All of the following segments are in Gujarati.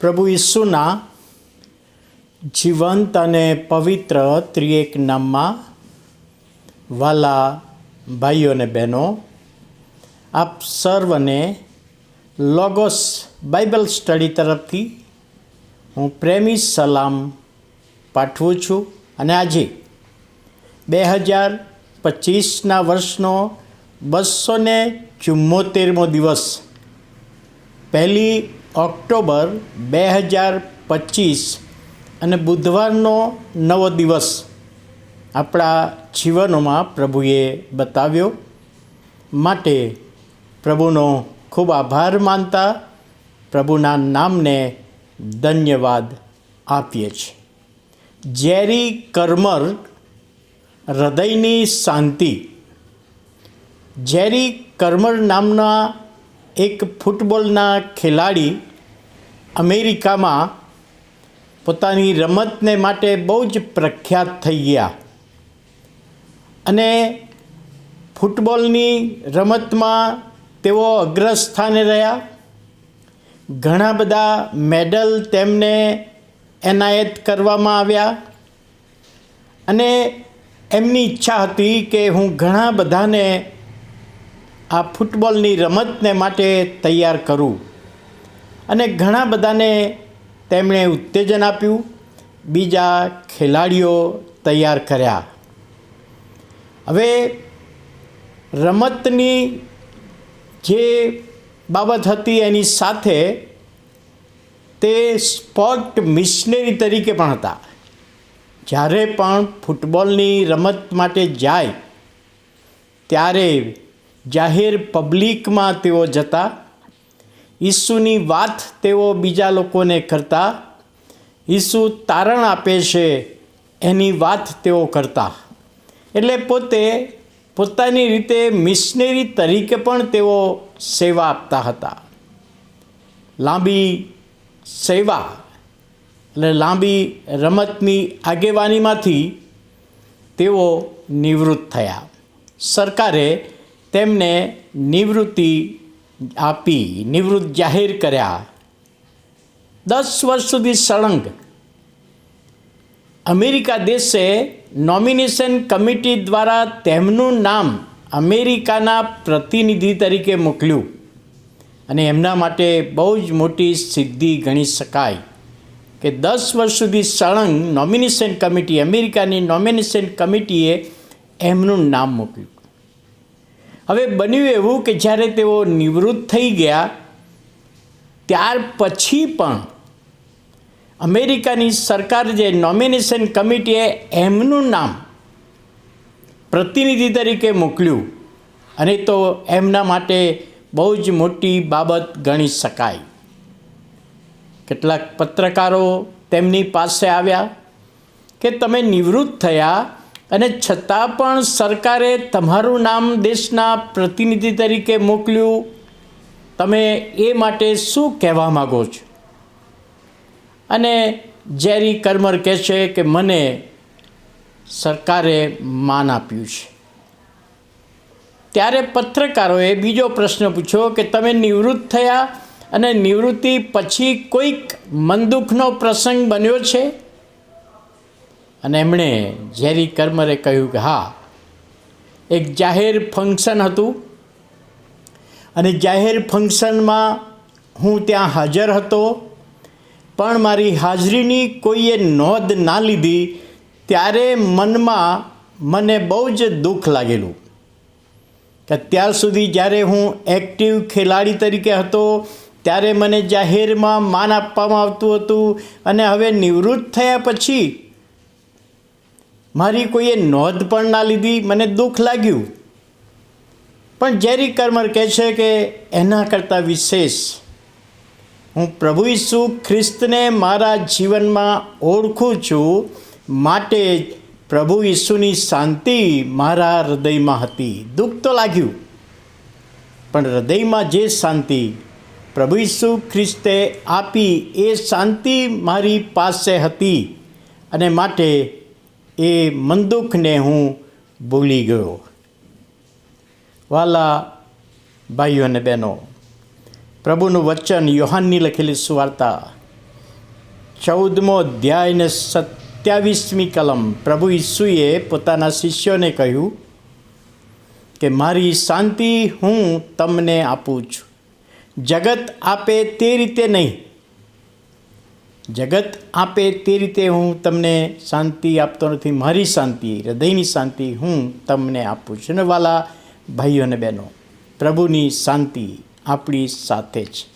પ્રભુ ઈસુના જીવંત અને પવિત્ર ત્રિએક નામમાં વાલા ભાઈઓ અને બહેનો, આપ સર્વને લોગોસ બાઇબલ સ્ટડી તરફથી હું પ્રેમી સલામ પાઠવું છું અને આજે બે હજાર પચીસના વર્ષનો બસો ને ચુમ્મોતેરમો દિવસ પહેલી ઓક્ટોબર બે હજાર પચીસ અને બુધવારનો નવો દિવસ આપણા જીવનોમાં પ્રભુએ બતાવ્યો. માટે પ્રભુનો ખૂબ આભાર માનતા પ્રભુના નામને ધન્યવાદ આપીએ છીએ. જેરી કરમર હૃદયની શાંતિ. જેરી કરમર નામના એક ફૂટબોલના ખેલાડી અમેરિકામાં પોતાની રમતને માટે બહુ જ પ્રખ્યાત થઈ ગયા. અને ફૂટબોલની રમતમાં તેઓ અગ્રસ્થાને રહ્યા. ઘણા બધા મેડલ તેમને એનાયત કરવામાં આવ્યા. અને એમની ઈચ્છા હતી કે હું ઘણા બધાને આ ફૂટબોલની રમતને માટે તૈયાર કરું. અને ઘણા બધાને તેમણે ઉત્તેજન આપ્યું, બીજા ખેલાડીઓ તૈયાર કર્યા. હવે રમતની જે બાબત હતી એની સાથે તે સ્પોર્ટ મિશનરી તરીકે પણ હતા. જ્યારે પણ ફૂટબોલની રમત માટે જાય, ત્યારે જાહેર પબ્લિકમાં તેઓ જતા, ઈસુની વાત તેઓ બીજા લોકોને કરતા, ઈસુ તારણ આપે છે એની વાત તેઓ કરતા. એટલે પોતે પોતાની રીતે મિશનરી તરીકે પણ તેઓ સેવા આપતા હતા. લાંબી સેવા એટલે લાંબી રમતની આગેવાનીમાંથી તેઓ નિવૃત્ત થયા. સરકારે તેમને નિવૃત્તિ આપી, નિવૃત્ત જાહેર કર્યા. દસ વર્ષ સુધી સળંગ. અમેરિકા દેશે નોમિનેશન કમિટી દ્વારા તેમનું નામ અમેરિકાના પ્રતિનિધિ તરીકે મોકલ્યું. અને એમના માટે બહુ જ મોટી સિદ્ધિ ગણી શકાય કે દસ વર્ષ સુધી સળંગ નોમિનેશન કમિટી, અમેરિકાની નોમિનેશન કમિટીએ એમનું નામ મોકલ્યું. હવે બન્યું એવું કે જ્યારે તેઓ નિવૃત્ત થઈ ગયા, ત્યાર પછી પણ અમેરિકાની સરકાર જે નોમિનેશન કમિટીએ એમનું નામ પ્રતિનિધિ તરીકે મોકલ્યું, અને તો એમના માટે બહુ જ મોટી બાબત ગણી શકાય. કેટલાક પત્રકારો તેમની પાસે આવ્યા કે તમે નિવૃત્ત થયા અને છતાં પણ સરકારે તમારું નામ દેશના પ્રતિનિધિ તરીકે મોકલ્યું. તમે એ માટે શું કહેવા માગો છો? અને જેરી કર્મર કહે છે કે મને સરકારે માન આપ્યું છે. ત્યારે પત્રકારોએ બીજો પ્રશ્ન પૂછ્યો કે તમે નિવૃત્ત થયા અને નિવૃત્તિ પછી કોઈક મનદુખનો પ્રસંગ બન્યો છે? અને એમણે ઝેરી કર્મરે કહ્યું કે હા, એક જાહેર ફંક્શન હતું અને જાહેર ફંક્શનમાં હું ત્યાં હાજર હતો, પણ મારી હાજરીની કોઈએ નોંધ ના લીધી ત્યારે મનમાં મને બહુ જ દુઃખ લાગેલું કે અત્યાર સુધી જ્યારે હું એક્ટિવ ખેલાડી તરીકે હતો, ત્યારે મને જાહેરમાં માન આપવામાં આવતું હતું અને હવે નિવૃત્ત થયા પછી મારી કોઈએ નોંધ પણ ના લીધી, મને દુઃખ લાગ્યું. પણ જેરી કર્મર કહે છે કે એના કરતાં વિશેષ, હું પ્રભુ ઈસુ ખ્રિસ્તને મારા જીવનમાં ઓળખું છું, માટે પ્રભુ ઈસુની શાંતિ મારા હૃદયમાં હતી. દુઃખ તો લાગ્યું, પણ હૃદયમાં જે શાંતિ પ્રભુ ઈસુ ખ્રિસ્તે આપી, એ શાંતિ મારી પાસે હતી અને માટે એ મંદુકને હું ભૂલી ગયો. વાલા ભાઈઓ અને બહેનો, પ્રભુનું વચન યોહાનની લખેલી સુવાર્તા, ચૌદમો અધ્યાય ને સત્યાવીસમી કલમ, પ્રભુ ઈસુએ પોતાના શિષ્યોને કહ્યું કે, મારી શાંતિ હું તમને આપું છું. જગત આપે તે રીતે નહીં જગત આપે તે રીતે હું તમને શાંતિ આપતો નથી, મારી શાંતિ, હૃદયની શાંતિ હું તમને આપું છું. ને વાલા ભાઈઓ અને બહેનો, પ્રભુની શાંતિ આપણી સાથે જ.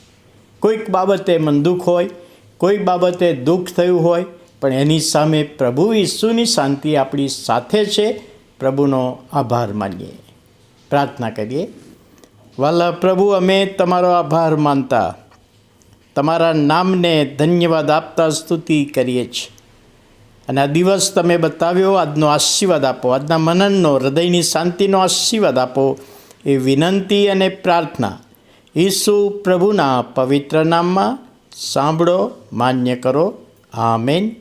કોઈક બાબતે મન દુઃખ હોય, કોઈ બાબતે દુઃખ થયું હોય, પણ એની સામે પ્રભુ ઈસુની શાંતિ આપણી સાથે છે. પ્રભુનો આભાર માનીએ. પ્રાર્થના કરીએ. વાલા પ્રભુ, અમે તમારો આભાર માનતા તમારા નામને ધન્યવાદ આપતા સ્તુતિ કરીએ છીએ. અને આ દિવસ તમે બતાવ્યો, આજનો આશીર્વાદ આપો, આજના મનનનો, હૃદયની શાંતિનો આશીર્વાદ આપો, એ વિનંતી અને પ્રાર્થના ઈસુ પ્રભુના પવિત્ર નામમાં સાંભળો, માન્ય કરો. આમેન.